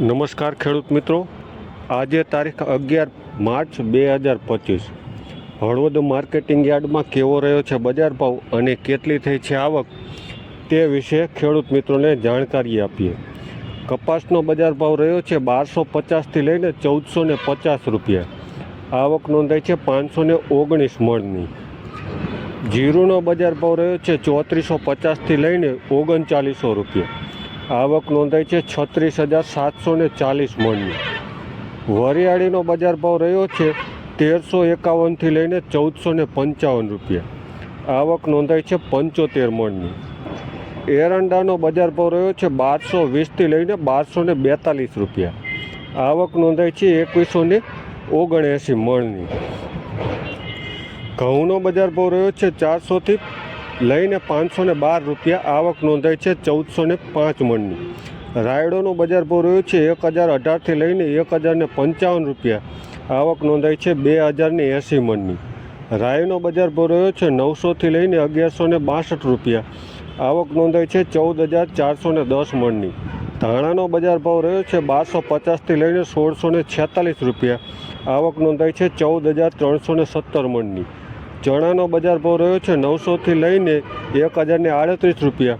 નમસ્કાર ખેડૂત મિત્રો. આજે તારીખ અગિયાર માર્ચ બે હજાર પચીસ. હળવદ માર્કેટિંગ યાર્ડમાં કેવો રહ્યો છે બજાર ભાવ અને કેટલી થઈ છે આવક તે વિશે ખેડૂત મિત્રોને જાણકારી આપીએ. કપાસનો બજાર ભાવ રહ્યો છે બારસો પચાસથી લઈને ચૌદસો ને પચાસ રૂપિયા. આવક નોંધાઈ છે પાંચસો ને ઓગણીસ મણની. જીરુનો બજાર ભાવ રહ્યો છે ચોત્રીસો પચાસથી લઈને ઓગણચાલીસો રૂપિયા. આવક નોંધાઈ છે છત્રીસ હજાર સાતસો ને ચાલીસ મણની. વરિયાળીનો બજાર ભાવ રહ્યો છે તેરસો એકાવનથી લઈને ચૌદસો ને પંચાવન રૂપિયા. આવક નોંધાઈ છે પંચોતેર મણની. એરંડાનો બજાર ભાવ રહ્યો છે બારસો વીસથી લઈને બારસો ને બેતાલીસ રૂપિયા. આવક નોંધાઈ છે એકવીસો ને ઓગણએંસી મણની. ઘઉંનો બજાર ભાવ રહ્યો છે ચારસોથી લઈને પાંચસો ને બાર રૂપિયા આવક નોંધાઈ છે ચૌદસો ને પાંચ મણની. રાયડોનો બજાર ભાવ રહ્યો છે એક હજાર અઢારથી લઈને એક હજાર ને પંચાવન રૂપિયા. આવક નોંધાઈ છે બે હજાર ને એંસી મણની. રાયનો બજાર ભાવ રહ્યો છે નવસોથી લઈને અગિયારસો ને બાસઠ રૂપિયા. આવક નોંધાઈ છે ચૌદ હજાર ચારસો ને દસ મણની. ધાણાનો બજાર ભાવ રહ્યો છે બારસો પચાસથી લઈને સોળસો ને છેતાલીસ રૂપિયા. આવક નોંધાઈ છે ચૌદ હજાર ત્રણસો ને સત્તર મણની. ચણાનો બજાર ભાવ રહ્યો છે નવસોથી લઈને એક હજારને આડત્રીસ રૂપિયા.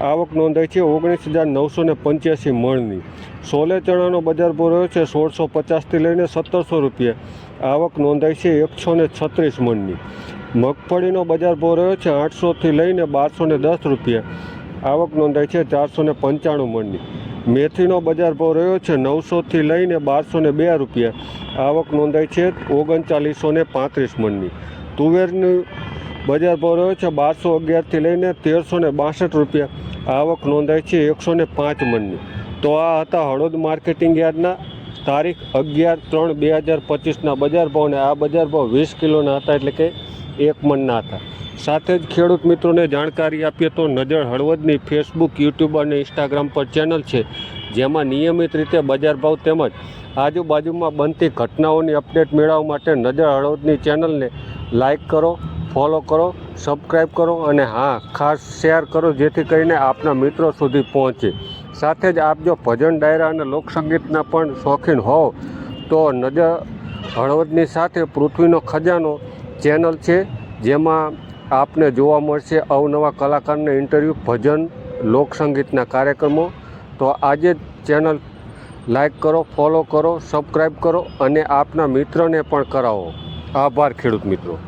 આવક નોંધાઈ છે ઓગણીસ હજાર નવસો ને પંચ્યાસી મણની. સોલે ચણાનો બજાર ભાવ રહ્યો છે સોળસો પચાસથી લઈને સત્તરસો રૂપિયા. આવક નોંધાઈ છે એકસો ને છત્રીસ મણની. મગફળીનો બજાર ભાવ રહ્યો છે આઠસોથી લઈને બારસો ને દસ રૂપિયા. આવક નોંધાઈ છે ચારસો ને પંચાણું મણની. મેથીનો બજાર ભાવ રહ્યો છે નવસોથી લઈને બારસો ને બે રૂપિયા. આવક નોંધાઈ છે ઓગણચાલીસો ને પાંત્રીસ મણની. તુવેરનું બજાર ભાવ રહ્યો છે બારસો અગિયારથી લઈને તેરસો ને બાસઠ રૂપિયા. આવક નોંધાઈ છે એકસો ને પાંચ મણની તો આ હતા હળવદ માર્કેટિંગ યાર્ડના તારીખ અગિયાર ત્રણ બે હજાર પચીસના બજાર ભાવ અને આ બજાર ભાવ વીસ કિલોના હતા એટલે કે એક મણના હતા. સાથે જ ખેડૂત મિત્રોને જાણકારી આપીએ તો નજર હળવદની ફેસબુક, યુટ્યુબ અને ઇન્સ્ટાગ્રામ પર ચેનલ છે, જેમાં નિયમિત રીતે બજાર ભાવ તેમજ આજુબાજુમાં બનતી ઘટનાઓની અપડેટ મેળવવા માટે નજર હળવદની ચેનલને લાઈક કરો, ફોલો કરો સબસ્ક્રાઈબ કરો અને હા, ખાસ શેર કરો જેથી કરીને આપના મિત્રો સુધી પહોંચે. સાથે જ આપ જો ભજન ડાયરા અને લોકસંગીતના પણ શોખીન હોવ, તો નજર હળવદની સાથે પૃથ્વીનો ખજાનો ચેનલ છે, જેમાં આપને જોવા મળશે અવનવા કલાકારને ઇન્ટરવ્યૂ, ભજન લોકસંગીતના કાર્યક્રમો. તો આજે જ ચેનલ લાઈક કરો, ફોલો કરો સબસ્ક્રાઈબ કરો અને આપના મિત્રને પણ કરાવો. આભાર ખેડૂત મિત્રો.